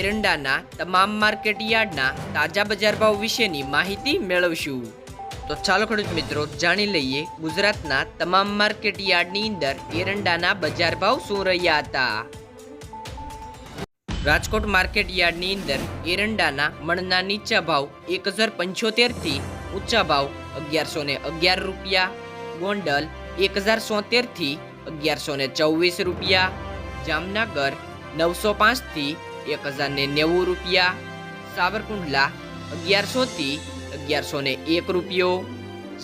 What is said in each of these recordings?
એરંડાના તમામ માર્કેટ યાર્ડના તાજા બજાર ભાવ વિશેની માહિતી મેળવશું. તો ચાલો ખેડૂત મિત્રો જાણી લઈએ ગુજરાતના તમામ માર્કેટ યાર્ડની અંદર એરંડાના બજાર ભાવ શું રહ્યા હતા. રાજકોટ માર્કેટ યાર્ડની અંદર એરંડાના મણના નીચા ભાવ એક હજાર પંચોતેરથી ઊંચા ભાવ અગિયારસો ને અગિયાર રૂપિયા, ગોંડલ એક હજાર સોતેરથી અગિયારસો ને ચોવીસ રૂપિયા, જામનગર નવસો પાંચથી એક હજાર ને નેવું રૂપિયા, સાવરકુંડલા અગિયારસોથી અગિયારસો ને એક રૂપિયો,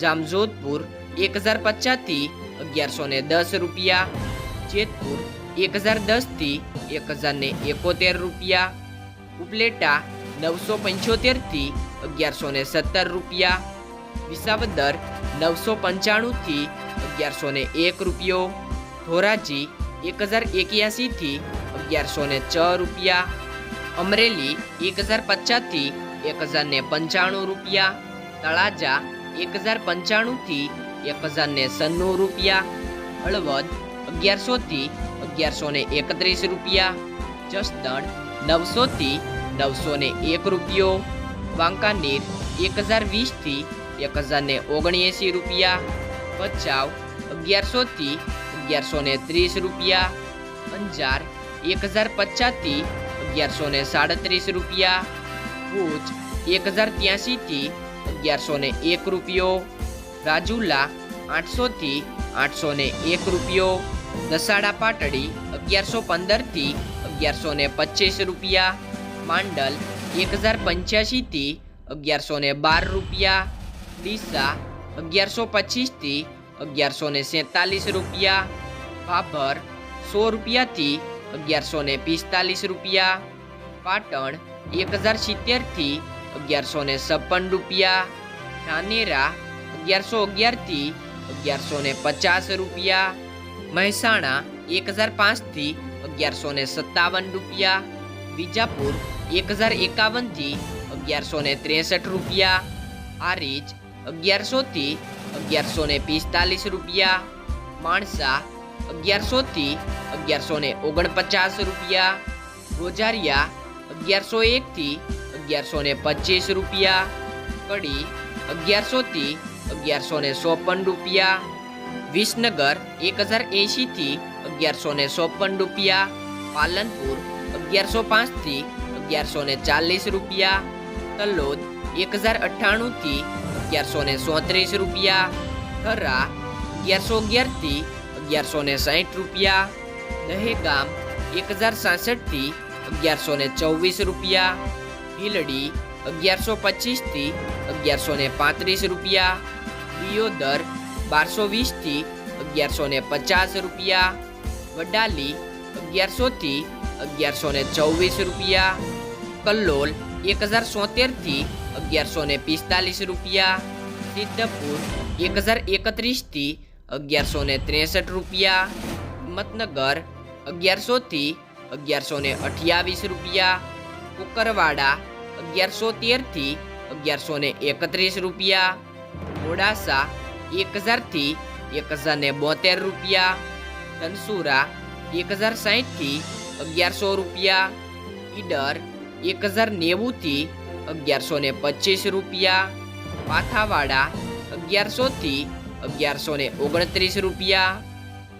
જામજોધપુર એક હજાર પચાસથી અગિયારસો ને દસ રૂપિયા, જેતપુર એક હજાર દસથી એક હજાર ને એકોતેર રૂપિયા, ઉપલેટા નવસો પંચોતેરથી અગિયારસો ને સત્તર રૂપિયા, વિસાવદર નવસો પંચાણુંથી અગિયારસો ને એક રૂપિયો, ધોરાજી એક હજાર એક્યાસીથી અગિયારસો ને છ રૂપિયા, અમરેલી એક હજાર પચાસથી એક હજાર ને પંચાણું રૂપિયા, તળાજા એક હજાર પંચાણુંથી એક હજાર ને સન્નું રૂપિયા, હળવદ અગિયારસોથી અગિયારસો ને એકત્રીસ રૂપિયા, જસદણ નવસોથી નવસો ને એક રૂપિયો, વાંકાનેર એક હજાર વીસથી એક હજાર ને ઓગણએંસી રૂપિયા, ભચાઉ અગિયારસોથી અગિયારસો ને ત્રીસ રૂપિયા, અંજાર એક હજાર પચાસથી અગિયારસો ને સાડત્રીસ રૂપિયા ભુજ એક હજાર ત્યાસીથી અગિયારસો ને એક રૂપિયો રાજુલા આઠસોથી આઠસો ને એક રૂપિયો દસાડા પાટડી અગિયારસો પંદરથી અગિયારસો ને પચીસ રૂપિયા માંડલ એક હજાર પંચ્યાસીથી અગિયારસો ને બાર રૂપિયા ડીસા અગિયારસો પચીસથી અગિયારસો ને સેતાલીસ રૂપિયા ભાભર સો રૂપિયાથી અગિયારસો ને પિસ્તાલીસ રૂપિયા, પાટણ એક હજાર સિત્તેરથી અગિયારસો ને છપ્પન રૂપિયા, ધાનેરા અગિયારસો અગિયારથી અગિયારસો ને પચાસ રૂપિયા, મહેસાણા એક હજાર પાંચથી અગિયારસો ને સત્તાવન રૂપિયા, વિજાપુર એક હજાર એકાવનથી અગિયારસો ને ત્રેસઠ રૂપિયા આરીજ અગિયારસોથી અગિયારસો ને પિસ્તાલીસ રૂપિયા, માણસા અગિયારસોથી અગિયારસો ને ઓગણપચાસ રૂપિયા ગોજારિયા અગિયારસો એકથી અગિયારસો ને પચીસ રૂપિયા, કડી અગિયારસોથી અગિયારસો ને ચોપન રૂપિયા, વિસનગર એક હજાર એંશીથી અગિયારસો ને ચોપન રૂપિયા, પાલનપુર અગિયારસો પાંચથી અગિયારસો ને ચાલીસ રૂપિયા, તલોદ એક હજાર અઠ્ઠાણુંથી અગિયારસો ને સોત્રીસ રૂપિયા, થરા અગિયારસો અગિયારથી અગિયારસો ને સાહીઠ રૂપિયા દહેગામ એક હજાર સાસઠથી અગિયારસો ને ચોવીસ રૂપિયા ભીલડી અગિયારસો પચીસથી અગિયારસો ને પાંત્રીસ રૂપિયા દિયોદર બારસો વીસથી અગિયારસો ને પચાસ રૂપિયા વડાલી અગિયારસોથી અગિયારસો ને ચોવીસ રૂપિયા કલ્લોલ એક હજાર સોતેરથી અગિયારસો ને પિસ્તાલીસ રૂપિયા સિદ્ધપુર એક હજાર એકત્રીસથી અગિયારસો ને ત્રેસઠ રૂપિયા હિંમતનગર અગિયારસોથી અગિયારસો ને અઠ્યાવીસ રૂપિયા, કુકરવાડા અગિયારસો તેરથી અગિયારસો ને એકત્રીસ રૂપિયા, મોડાસા એક હજારથી એક હજાર ને બોતેર રૂપિયા, ધનસુરા એક હજાર સાહીઠથી અગિયારસો રૂપિયા, ઈડર એક હજાર નેવુંથી અગિયારસો ને પચીસ રૂપિયા, પાથાવાડા અગિયારસોથી અગિયારસો ને ઓગણત્રીસ રૂપિયા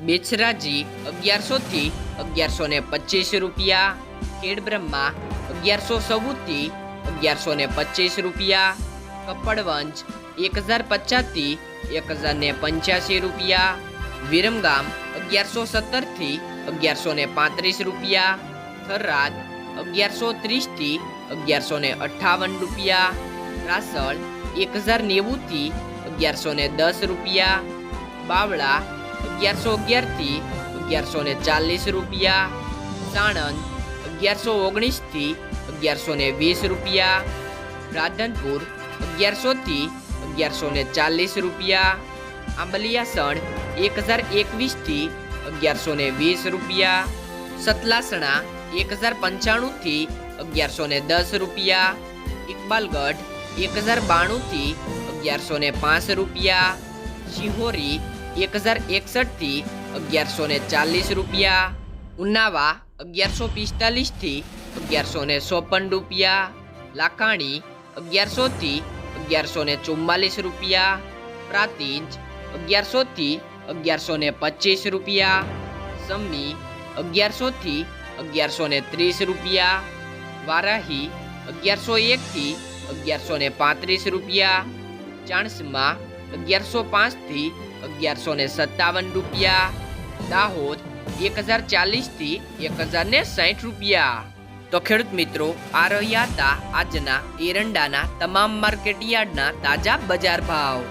બેચરાજી અગિયારસોથી અગિયારસો ને પચીસ રૂપિયા ખેડબ્રહ્મા અગિયારસો ચૌદથી અગિયારસો ને પચીસ રૂપિયા, કપડવંજ એક હજાર પચાસથી એક હજાર ને પંચ્યાસી રૂપિયા, વિરમગામ અગિયારસો સત્તરથી અગિયારસો ને પાંત્રીસ રૂપિયા, થરાદ અગિયારસો ત્રીસથી અગિયારસો ને અઠ્ઠાવન રૂપિયા, રાસળ એક હજાર નેવુંથી અગિયારસો ને દસ રૂપિયા, બાવળા અગિયારસો અગિયારથી અગિયારસો ને ચાલીસ રૂપિયા, સાણંદ અગિયારસો ઓગણીસથી અગિયારસો ને વીસ રૂપિયા, રાધનપુર અગિયારસોથી અગિયારસો ને ચાલીસ રૂપિયા, આંબલિયાસણ એક હજાર એકવીસથી અગિયારસો ને વીસ રૂપિયા, સતલાસણા એક હજાર પંચાણુંથી અગિયારસો ને દસ રૂપિયા, ઇકબાલગઢ એક હજાર બાણુંથી અગિયારસો ને પાંચ રૂપિયા, શિહોરી એક હજાર એકસઠથી અગિયારસો ને ચાલીસ રૂપિયા, ઉનાવા અગિયારસો પિસ્તાલીસથી અગિયારસો ને ચોપન રૂપિયા, લાખાણી અગિયારસોથી અગિયારસો ને ચુમ્માલીસ રૂપિયા, પ્રાતિજ અગિયારસોથી અગિયારસો ને પચીસ રૂપિયા, સમી અગિયારસોથી અગિયારસો ને ત્રીસ રૂપિયા, વારાહી અગિયારસો એકથી અગિયારસો ને પાંત્રીસ રૂપિયા ચાણસમાં અગિયારસો પાંચથી અગિયારસો ને સત્તાવન રૂપિયા, દાહોદ એક હજાર ચાલીસથી એક હજાર ને સાઠ રૂપિયા. તો ખેડૂત મિત્રો, આ રહ્યા હતા આજના એરંડાના તમામ માર્કેટ યાર્ડના તાજા બજાર ભાવ.